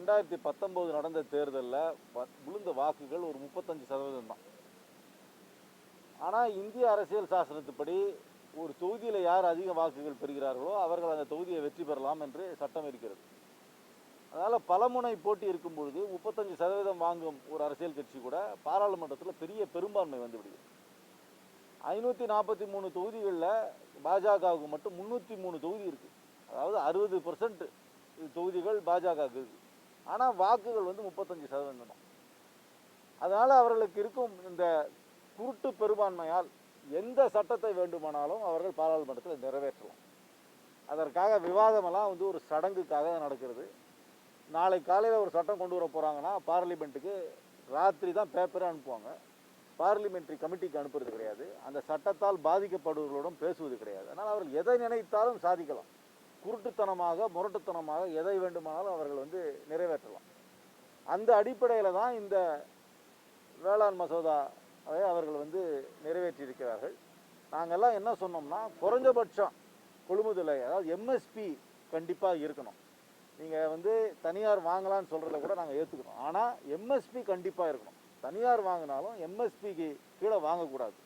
ரெண்டாயிரத்தி பத்தொம்போது நடந்த தேர்தலில் விழுந்த வாக்குகள் ஒரு முப்பத்தஞ்சு சதவீதம் தான். ஆனால் இந்திய அரசியல் சாசனத்துப்படி ஒரு தொகுதியில் யார் அதிக வாக்குகள் பெறுகிறார்களோ அவர்கள் அந்த தொகுதியை வெற்றி பெறலாம் என்று சட்டம் இருக்கிறது. அதனால் பலமுனை போட்டி இருக்கும் பொழுது முப்பத்தஞ்சு சதவீதம் வாங்கும் ஒரு அரசியல் கட்சி கூட பாராளுமன்றத்தில் பெரிய பெரும்பான்மை வந்துவிடுகிறது ஐநூற்றி நாற்பத்தி மூணு தொகுதிகளில் பாஜகவுக்கு மட்டும் முந்நூற்றி மூணு தொகுதி இருக்குது அதாவது அறுபது பர்சன்ட் தொகுதிகள் பாஜகவுக்கு இருக்குது ஆனால் வாக்குகள் வந்து முப்பத்தஞ்சு சதவீதம். தான் அதனால் அவர்களுக்கு இருக்கும் இந்த குருட்டு பெரும்பான்மையால் எந்த சட்டத்தை வேண்டுமானாலும் அவர்கள் பாராளுமன்றத்தில் நிறைவேற்றலாம் அதற்காக விவாதமெல்லாம் வந்து ஒரு சடங்குக்காக நடக்கிறது. நாளை காலையில் ஒரு சட்டம் கொண்டு வர போகிறாங்கன்னா பார்லிமெண்ட்டுக்கு ராத்திரி தான் பேப்பரை அனுப்புவாங்க. பார்லிமெண்ட்ரி கமிட்டிக்கு அனுப்புறது கிடையாது. அந்த சட்டத்தால் பாதிக்கப்படுவர்களுடன் பேசுவது கிடையாது. அதனால் அவர்கள் எதை நினைத்தாலும் சாதிக்கலாம். குருட்டுத்தனமாக முரட்டுத்தனமாக எதை வேண்டுமானாலும் அவர்கள் வந்து நிறைவேற்றலாம். அந்த அடிப்படையில் தான் இந்த வேளாண் மசோதாவை அவர்கள் வந்து நிறைவேற்றியிருக்கிறார்கள். நாங்கள்லாம் என்ன சொன்னோம்னா குறைஞ்சபட்சம் கொள்முதலை அதாவது எம்எஸ்பி கண்டிப்பாக இருக்கணும். நீங்கள் வந்து தனியார் வாங்கலாம்னு சொல்கிறத கூட நாங்கள் ஏற்றுக்கிறோம் ஆனால் எம்எஸ்பி கண்டிப்பாக இருக்கணும். தனியார் வாங்கினாலும் எம்எஸ்பிக்கு கீழே வாங்கக்கூடாது.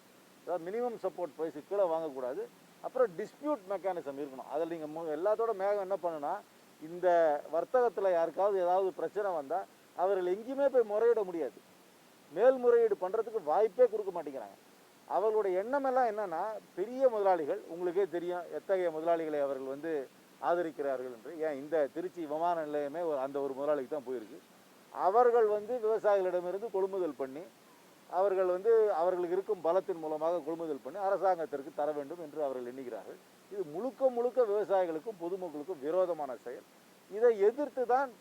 அதாவது மினிமம் சப்போர்ட் ப்ரைஸுக்கு கீழே வாங்கக்கூடாது. அப்புறம் டிஸ்பியூட் மெக்கானிசம் இருக்கணும். அதில் நீங்கள் எல்லாத்தோட மேகம் என்ன பண்ணுனா இந்த வர்த்தகத்தில் யாருக்காவது ஏதாவது பிரச்சனை வந்தால் அவர்கள் எங்கேயுமே போய் முறையிட முடியாது. மேல்முறையீடு பண்ணுறதுக்கு வாய்ப்பே கொடுக்க மாட்டேங்கிறாங்க. அவர்களுடைய எண்ணம் எல்லாம் என்னன்னா பெரிய முதலாளிகள் உங்களுக்கே தெரியும் எத்தகைய முதலாளிகளை அவர்கள் வந்து ஆதரிக்கிறார்கள் என்று. ஏன் இந்த திருச்சி விமான நிலையமே ஒரு அந்த ஒரு முதலாளிக்கு தான் போயிருக்கு. அவர்கள் வந்து விவசாயிகளிடமிருந்து கொள்முதல் பண்ணி அவர்கள் வந்து அவர்களுக்கு இருக்கும் பலத்தின் மூலமாக கொள்முதல் பண்ணி அரசாங்கத்திற்கு தர வேண்டும் என்று அவர்கள் எண்ணுகிறார்கள். இது முழுக்க முழுக்க விவசாயிகளுக்கும் பொதுமக்களுக்கும் விரோதமான செயல். இதை எதிர்த்து தான்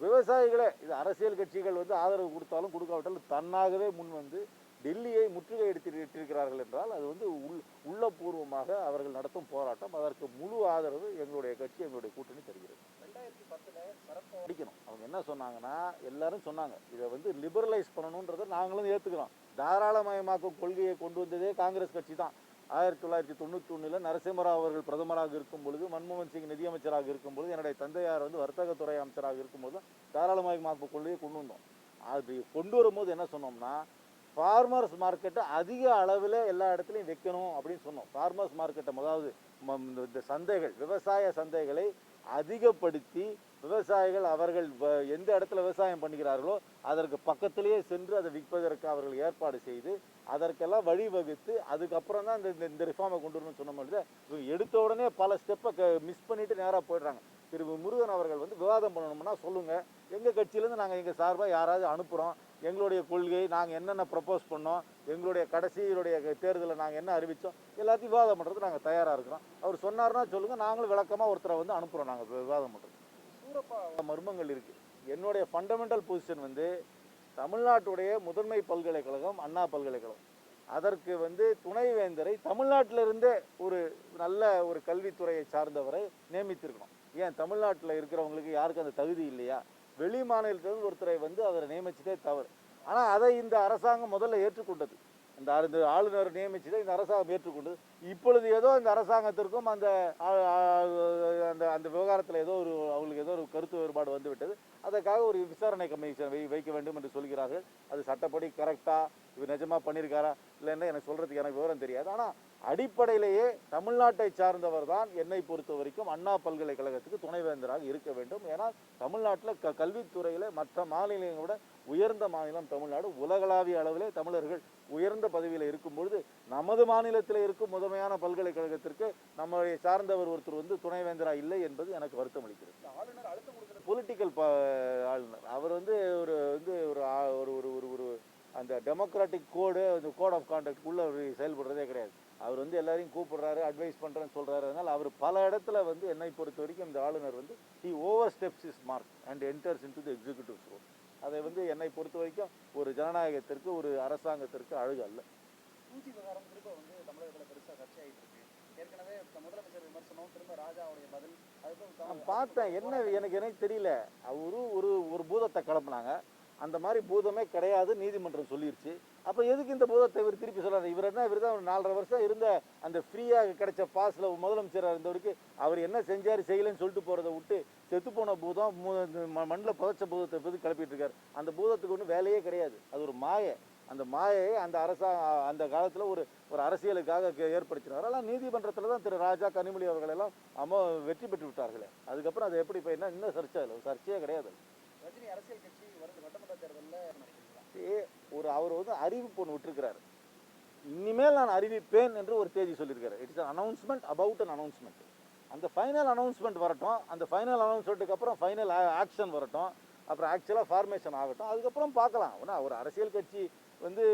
விவசாயிகளே இது அரசியல் கட்சிகள் வந்து ஆதரவு கொடுத்தாலும் கொடுக்காவிட்டாலும் தன்னாகவே முன் வந்து டெல்லியை முற்றுகை எடுத்திருக்கிறார்கள் என்றால் அது வந்து உள் உள்ளபூர்வமாக அவர்கள் நடத்தும் போராட்டம். அதற்கு முழு ஆதரவு எங்களுடைய கட்சி எங்களுடைய கூட்டணி தருகிறது. படிக்கணும் அவங்க என்ன சொன்னாங்கன்னா எல்லாரும் சொன்னாங்க இதை வந்து லிபரலைஸ் பண்ணணுன்றதை நாங்களும் ஏற்றுக்கிறோம் தாராளமயமாக்கும் கொள்கையை கொண்டு வந்ததே காங்கிரஸ் கட்சி தான். ஆயிரத்தி தொள்ளாயிரத்தி தொண்ணூற்றி ஒன்றில் நரசிம்மராவ் அவர்கள் பிரதமராக இருக்கும் பொழுது மன்மோகன் சிங் நிதியமைச்சராக இருக்கும் பொழுது என்னுடைய தந்தையார் வந்து வர்த்தகத்துறை அமைச்சராக இருக்கும்போது தான் தாராளமயமாக்கும் கொள்கையை கொண்டு வந்தோம். அது கொண்டு வரும்போது என்ன சொன்னோம்னா ஃபார்மர்ஸ் மார்க்கெட்டை அதிக அளவில் எல்லா இடத்துலையும் வைக்கணும் அப்படின்னு சொன்னோம். ஃபார்மர்ஸ் மார்க்கெட்டை அதாவது இந்த சந்தைகள் விவசாய சந்தைகளை அதிகப்படுத்தி விவசாயிகள் அவர்கள் எந்த இடத்துல விவசாயம் பண்ணுகிறார்களோ அதற்கு பக்கத்திலேயே சென்று அதை விற்பதற்கு அவர்கள் ஏற்பாடு செய்து அதற்கெல்லாம் வழிவகுத்து அதுக்கப்புறம் தான் இந்த இந்த- இந்த ரிஃபார்மை கொண்டு வரணும்னு சொன்ன மாதிரி இவங்க எடுத்த உடனே பல ஸ்டெப்பை மிஸ் பண்ணிட்டு நேராக போயிடுறாங்க. திரு முருகன் அவர்கள் வந்து விவாதம் பண்ணணும்னா சொல்லுங்கள் எங்கள் கட்சியிலேருந்து நாங்கள் எங்கள் சார்பாக யாராவது அனுப்புகிறோம் எங்களுடைய கொள்கை நாங்கள் என்னென்ன ப்ரப்போஸ் பண்ணோம் எங்களுடைய கடைசியுடைய தேர்தலில் நாங்கள் என்ன அறிவித்தோம் எல்லாத்தையும் விவாதம் பண்ணுறதுக்கு நாங்கள் தயாராக இருக்கிறோம். அவர் சொன்னார்னா சொல்லுங்கள் நாங்களும் விளக்கமாக ஒருத்தரை வந்து அனுப்புகிறோம் நாங்கள் விவாதம் பண்ணுறோம் சூரப்பா மர்மங்கள் இருக்குது என்னுடைய ஃபண்டமெண்டல் பொசிஷன் வந்து தமிழ்நாட்டுடைய முதன்மை பல்கலைக்கழகம் அண்ணா பல்கலைக்கழகம். அதற்கு வந்து துணைவேந்தரை தமிழ்நாட்டிலிருந்தே ஒரு நல்ல ஒரு கல்வித்துறையை சார்ந்தவரை நியமித்திருக்கணும். ஏன்? தமிழ்நாட்டில் இருக்கிறவங்களுக்கு யாருக்கும் அந்த தகுதி இல்லையா? வெளி மாநிலத்திலிருந்து ஒருத்தரை வந்து அவரை நியமிச்சதே தவறு. ஆனால் அதை இந்த அரசாங்கம் முதல்ல ஏற்றுக்கொண்டது. இந்த இந்த ஆளுநர் நியமிச்சதை இந்த அரசாங்கம் ஏற்றுக்கொண்டது. இப்பொழுது ஏதோ அந்த அரசாங்கத்திற்கும் அந்த அந்த அந்த விவகாரத்தில் ஏதோ ஒரு அவங்களுக்கு ஏதோ ஒரு கருத்து வேறுபாடு வந்துவிட்டது. அதற்காக ஒரு விசாரணை கமிஷன் வை வைக்க வேண்டும் என்று சொல்கிறார்கள். அது சட்டப்படி கரெக்டாக இவர் நிஜமா பண்ணியிருக்காரா இல்லைன்னா எனக்கு சொல்கிறதுக்கு எனக்கு விவரம் தெரியாது. ஆனால் அடிப்படையிலேயே தமிழ்நாட்டை சார்ந்தவர் தான் என்னை பொறுத்த வரைக்கும் அண்ணா பல்கலைக்கழகத்துக்கு துணைவேந்தராக இருக்க வேண்டும். ஏன்னா தமிழ்நாட்டில் க கல்வித்துறையில் மற்ற மாநிலங்களை விட உயர்ந்த மாநிலம் தமிழ்நாடு. உலகளாவிய அளவிலே தமிழர்கள் உயர்ந்த பதவியில் இருக்கும் பொழுது நமது மாநிலத்தில் இருக்கும் முதன்மையான பல்கலைக்கழகத்திற்கு நம்மளுடைய சார்ந்தவர் ஒருத்தர் வந்து துணைவேந்தராக இல்லை என்பது எனக்கு வருத்தம் அளிக்கிறது. பொலிட்டிக்கல் ஆளுநர் அவர் வந்து ஒரு வந்து ஒரு ஒரு ஒரு ஒரு ஒரு அந்த டெமோக்ராட்டிக் கோடு அந்த கோட் ஆஃப் கான்டாக்டுக்குள்ளே அவர் செயல்படுறதே கிடையாது. அவர் வந்து எல்லாரையும் கூப்பிடுறாரு அட்வைஸ் பண்ணுறேன்னு சொல்கிறாரு அதனால் அவர் பல இடத்துல வந்து என்னை பொறுத்த வரைக்கும் இந்த ஆளுநர் வந்து he oversteps his mark and enters into the executive அதை வந்து என்னை பொறுத்த வரைக்கும் ஒரு ஜனநாயகத்திற்கு ஒரு அரசாங்கத்திற்கு அழகு அல்ல. பூஜி விவகாரம் திரும்ப வந்து தமிழகத்தில் பெருசாக சர்ச்சையாயிட்டு இருக்கு. ஏற்கனவே முதலமைச்சர் விமர்சனம் திரும்ப ராஜாவுடைய பதில் அதுக்கும் நான் பார்த்தேன். என்ன எனக்கு எனக்கு தெரியல. அவரு ஒரு ஒரு பூதத்தை கிளப்புனாங்க. அந்த மாதிரி பூதமே கிடையாது நீதிமன்றம் சொல்லிருச்சு. அப்போ எதுக்கு இந்த பூதத்தை இவர் திருப்பி சொல்றாரு? இவர் என்ன இவர் தான் ஒரு நாலரை வருஷம் இருந்த அந்த ஃப்ரீயாக கிடைச்ச பாஸில் முதலமைச்சராக இருந்தவருக்கு அவர் என்ன செஞ்சார் செய்யலைன்னு சொல்லிட்டு போகிறத விட்டு செத்து போன பூதம் மண்ணில் புதைச்ச பூதத்தை பற்றி கிளப்பிட்டு இருக்காரு. அந்த பூதத்துக்கு ஒன்றும் வேலையே கிடையாது. அது ஒரு மாயை. அந்த மாயையை அந்த அரசா அந்த காலத்தில் ஒரு ஒரு அரசியலுக்காக ஏற்படுத்தினார். அதெல்லாம் நீதிமன்றத்தில் தான் திரு ராஜா கனிமொழி அவர்கள் எல்லாம் அமோ வெற்றி பெற்று விட்டார்களே. அதுக்கப்புறம் அது எப்படி என்ன இன்னும் சர்ச்சை இல்லை சர்ச்சையே கிடையாது. ஒரு அவர் வந்து அறிவிப்பு ஒன்று விட்டுருக்கிறாரு. இனிமேல் நான் அறிவிப்பேன் என்று ஒரு தேதி சொல்லியிருக்காரு. It's announcement about an announcement அந்த ஃபைனல் அனௌன்ஸ்மெண்ட் வரட்டும். அந்த ஃபைனல் அனௌன்ஸ்மெண்ட்டுக்கு அப்புறம் ஃபைனல் ஆக்ஷன் வரட்டும். அப்புறம் ஆக்சுவலாக ஃபார்மேஷன் ஆகட்டும். அதுக்கப்புறம் பார்க்கலாம். ஒன்றா ஒரு அரசியல் கட்சி வந்து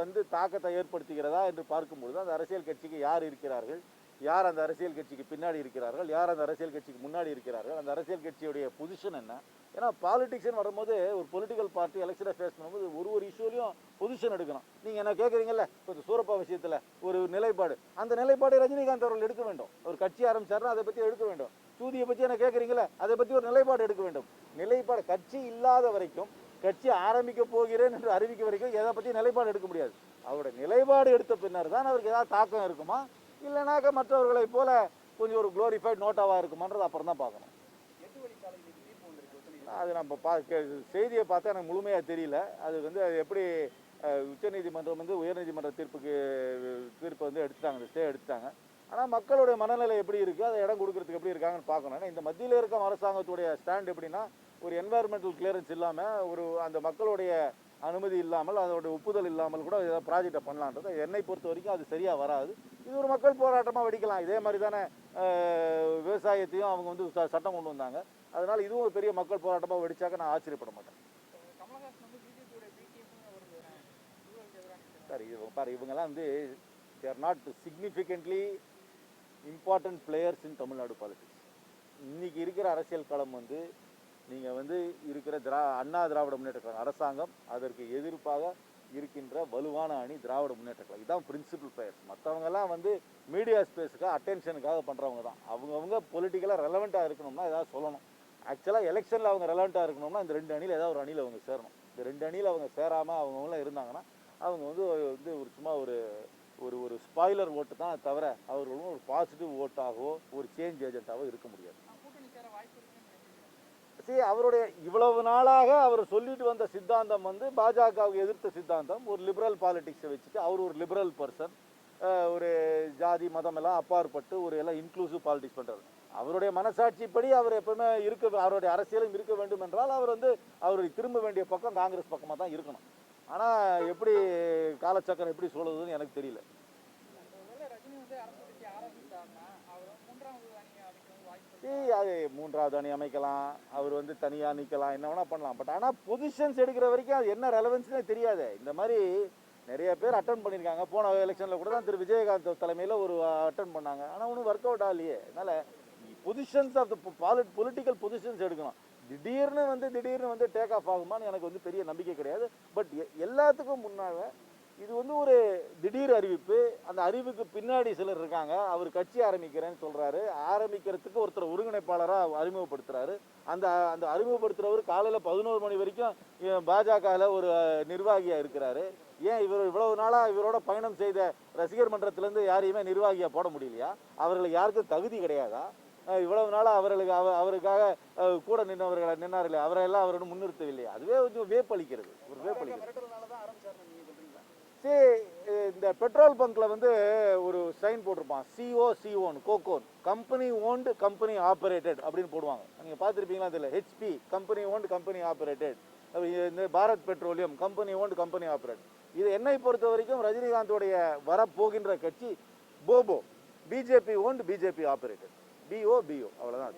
வந்து தாக்கத்தை ஏற்படுத்துகிறதா என்று பார்க்கும்பொழுது அந்த அரசியல் கட்சிக்கு யார் இருக்கிறார்கள்? யார் அந்த அரசியல் கட்சிக்கு பின்னாடி இருக்கிறார்கள்? யார் அந்த அரசியல் கட்சிக்கு முன்னாடி இருக்கிறார்கள்? அந்த அரசியல் கட்சியுடைய பொசிஷன் என்ன? ஏன்னா பாலிடிக்ஸ்னு வரும்போது ஒரு பொலிட்டிக்கல் பார்ட்டி எலெக்ஷனை ஃபேஸ் பண்ணும்போது ஒரு ஒரு இஷ்யூலையும் பொசிஷன் எடுக்கணும். நீங்கள் என்ன கேட்குறீங்கல்ல கொஞ்சம் சூரப்பா விஷயத்தில் ஒரு நிலைப்பாடு. அந்த நிலைப்பாடு ரஜினிகாந்த் அவர்கள் எடுக்க வேண்டும். ஒரு கட்சி ஆரம்பிச்சாருன்னா அதை பற்றி எடுக்க வேண்டும். சூதியை பற்றி என்ன கேட்குறீங்களே அதை பற்றி ஒரு நிலைப்பாடு எடுக்க வேண்டும். நிலைப்பாடு கட்சி இல்லாத வரைக்கும் கட்சி ஆரம்பிக்க போகிறேன் என்று அறிவிக்க வரைக்கும் எதை பற்றி நிலைப்பாடு எடுக்க முடியாது. அவருடைய நிலைப்பாடு எடுத்த பின்னர் தான் அவருக்கு ஏதாவது தாக்கம் இருக்குமா? இல்லைனாக்க மற்றவர்களைப் போல கொஞ்சம் ஒரு குளோரிஃபைட் நோட்டாவாக இருக்குமான்றது அப்புறம் தான் பார்க்கணும். அது நம்ம பா செய்தியை பார்த்தா எனக்கு முழுமையாக தெரியல. அது வந்து அது எப்படி உச்சநீதிமன்றம் வந்து உயர்நீதிமன்ற தீர்ப்புக்கு தீர்ப்பை வந்து எடுத்துட்டாங்க ஸ்டே எடுத்துட்டாங்க. ஆனால் மக்களுடைய மனநிலை எப்படி இருக்குது அதை இடம் கொடுக்கறதுக்கு எப்படி இருக்காங்கன்னு பார்க்கணும். ஏன்னா இந்த மத்தியில் இருக்க அரசாங்கத்துடைய ஸ்டாண்ட் எப்படின்னா ஒரு என்வாயர்மெண்டல் கிளியரன்ஸ் இல்லாமல் ஒரு அந்த மக்களுடைய அனுமதி இல்லாமல் அதோட ஒப்புதல் இல்லாமல் கூட ஏதாவது ப்ராஜெக்டை பண்ணலான்றது என்னை பொறுத்த வரைக்கும் அது சரியாக வராது. இது ஒரு மக்கள் போராட்டமாக வெடிக்கலாம். இதே மாதிரி தானே விவசாயத்தையும் அவங்க வந்து ச- சட்டம் கொண்டு வந்தாங்க. அதனால் இதுவும் ஒரு பெரிய மக்கள் போராட்டமாக வெடிச்சாக்க நான் ஆச்சரியப்பட மாட்டேன். சார் இது பாரு இவங்கெல்லாம் வந்து they're not significantly important players in Tamil Nadu politics இன்னைக்கு இருக்கிற அரசியல் களம் வந்து நீங்கள் வந்து இருக்கிற திரா அண்ணா திராவிட முன்னேற்ற கழகம் அரசாங்கம் அதற்கு எதிர்ப்பாக இருக்கின்ற வலுவான அணி திராவிட முன்னேற்ற கழகம். இதான் பிரின்சிபல் பிளேயர்ஸ் மற்றவங்கெல்லாம் வந்து மீடியா ஸ்பேஸுக்காக அட்டென்ஷனுக்காக பண்ணுறவங்க தான். அவங்கவுங்க பொலிட்டிக்கலாக ரெலவெண்ட்டாக இருக்கணும்னா ஏதாவது சொல்லணும். ஆக்சுவலாக எலெக்ஷனில் அவங்க ரெலவெண்ட்டாக இருக்கணும்னா இந்த ரெண்டு அணியில் ஏதாவது ஒரு அணியில் அவங்க சேரணும். இந்த ரெண்டு அணியில் அவங்க சேராமல் அவங்கவுங்களாம் இருந்தாங்கன்னா அவங்க வந்து வந்து ஒரு சும்மா ஒரு ஒரு ஒரு ஸ்பாய்லர் ஓட்டு தான் தவிர அவர்களும் ஒரு பாசிட்டிவ் ஓட்டாகவோ ஒரு சேஞ்ச் ஏஜென்ட்டாகவோ இருக்க முடியாது கூட்டணி சேர வாய்ப்பு இருக்குன்னு நினைக்கிறேன் அவருடைய இவ்வளவு நாளாக அவர் சொல்லிட்டு வந்த சித்தாந்தம் வந்து பாஜகவுக்கு எதிர்த்த சித்தாந்தம். ஒரு லிபரல் பாலிட்டிக்ஸை வச்சுட்டு அவர் ஒரு லிபரல் பர்சன் ஒரு ஜாதி மதம் எல்லாம் அப்பாற்பட்டு ஒரு எல்லாம் இன்க்ளூசிவ் பாலிடிக்ஸ் பண்றாரு. அவருடைய மனசாட்சிப்படி அவர் எப்பவுமே இருக்க அவருடைய அரசியலும் இருக்க வேண்டும் என்றால் அவர் வந்து அவருடைய திரும்ப வேண்டிய பக்கம் காங்கிரஸ் பக்கமாக தான் இருக்கணும். ஆனால் எப்படி காலச்சக்கரம் எப்படி சொல்லுதுன்னு எனக்கு தெரியல ஒருவேளை ரஜினி வந்து அரசு கட்சி ஆரம்பித்தாருன்னா அவர் மூன்றாவது அணி வச்சு அது மூன்றாவது அணி அமைக்கலாம் அவர் வந்து தனியாக நிற்கலாம் என்ன வேணால் பண்ணலாம். பட் ஆனால் பொசிஷன்ஸ் எடுக்கிற வரைக்கும் அது என்ன ரெலவென்ஸ்னே தெரியாது. இந்த மாதிரி நிறைய பேர் அட்டன் பண்ணியிருக்காங்க. போன எலெக்ஷனில் கூட தான் திரு விஜயகாந்த் தலைமையில் ஒரு அட்டன் பண்ணாங்க. ஆனால் ஒன்றும் ஒர்க் அவுட் ஆகலையே. அதனால் positions of the polit political positions எடுக்கணும் திடீர்னு வந்து திடீர்னு வந்து டேக் ஆஃப் ஆகுமான்னு எனக்கு வந்து பெரிய நம்பிக்கை கிடையாது. பட் எல்லாத்துக்கும் முன்னால் இது வந்து ஒரு திடீர் அறிவிப்பு. அந்த அறிவுக்கு பின்னாடி சிலர் இருக்காங்க. அவர் கட்சி ஆரம்பிக்கிறேன்னு சொல்றாரு. ஆரம்பிக்கிறதுக்கு ஒருத்தர் ஒருங்கிணைப்பாளராக அறிமுகப்படுத்துறாரு. அந்த அந்த அறிமுகப்படுத்துறவர் காலையில் பதினோரு மணி வரைக்கும் பாஜகவில் ஒரு நிர்வாகியாக இருக்கிறாரு. ஏன் இவர் இவ்வளவு நாளாக இவரோட பயணம் செய்த ரசிகர் மன்றத்திலேருந்து யாரையுமே நிர்வாகியாக போட முடியலையா? அவர்களுக்கு யாருக்கும் தகுதி கிடையாதா? இவ்வளவு நாளாக அவர்களுக்கு அவ அவருக்காக கூட நின்றவர்களை நின்னார்களே அவரையெல்லாம் அவரோட முன்னிறுத்தவில்லையா? அதுவே கொஞ்சம் வேப்பளிக்கிறது. ஒரு வேப்பளிக்கிறது மிரட்டல்னால தான் ஆரம்பிச்சாருன்னு நீங்க சி சரி இந்த பெட்ரோல் பங்க்ல வந்து ஒரு சைன் போட்டிருப்பான். சிஓ சிஓன்னு கோகோன் கம்பெனி ஓன்டு கம்பெனி ஆப்ரேட்டட் அப்படின்னு போடுவாங்க. நீங்கள் பார்த்துருப்பீங்களா தெரியல HP company owned company operated இந்த Bharat petroleum company owned company operate இது என்னை பொறுத்த வரைக்கும் ரஜினிகாந்தோடைய வரப்போகின்ற கட்சி Bobo BJP owned BJP operated B O B O அவ்வளோதான்